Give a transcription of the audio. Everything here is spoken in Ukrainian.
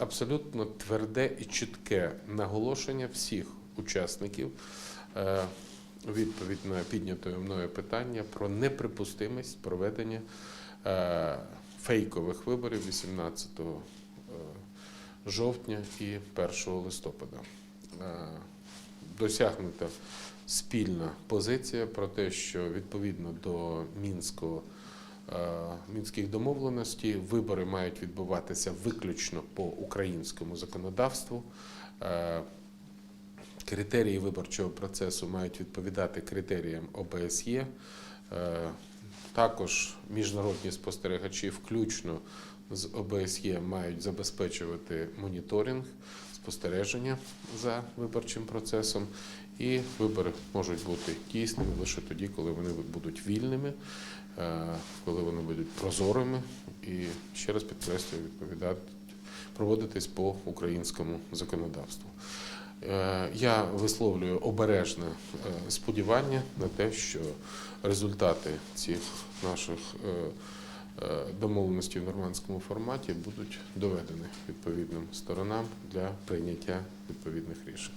абсолютно тверде і чітке наголошення всіх учасників е, відповідь на піднятое мною питання про неприпустимість проведення е, фейкових виборів 18 е, жовтня і 1 листопада. Досягнута спільна позиція про те, що відповідно до мінського мінських домовленостей вибори мають відбуватися виключно по українському законодавству. Е, Критерії виборчого процесу мають відповідати критеріям ОБСЄ. Е, Також міжнародні спостерігачі, включно з ОБСЄ, мають забезпечувати моніторинг, спостереження за виборчим процесом. І вибори можуть бути дійсними лише тоді, коли вони будуть вільними, е, коли вони будуть прозорими і ще раз підкреслюю, відповідати проводитись по українському законодавству. Е, Я висловлюю обережне е, сподівання на те, що результати цих наших е, в нормандському форматі будуть доведені відповідним сторонам для прийняття відповідних рішень.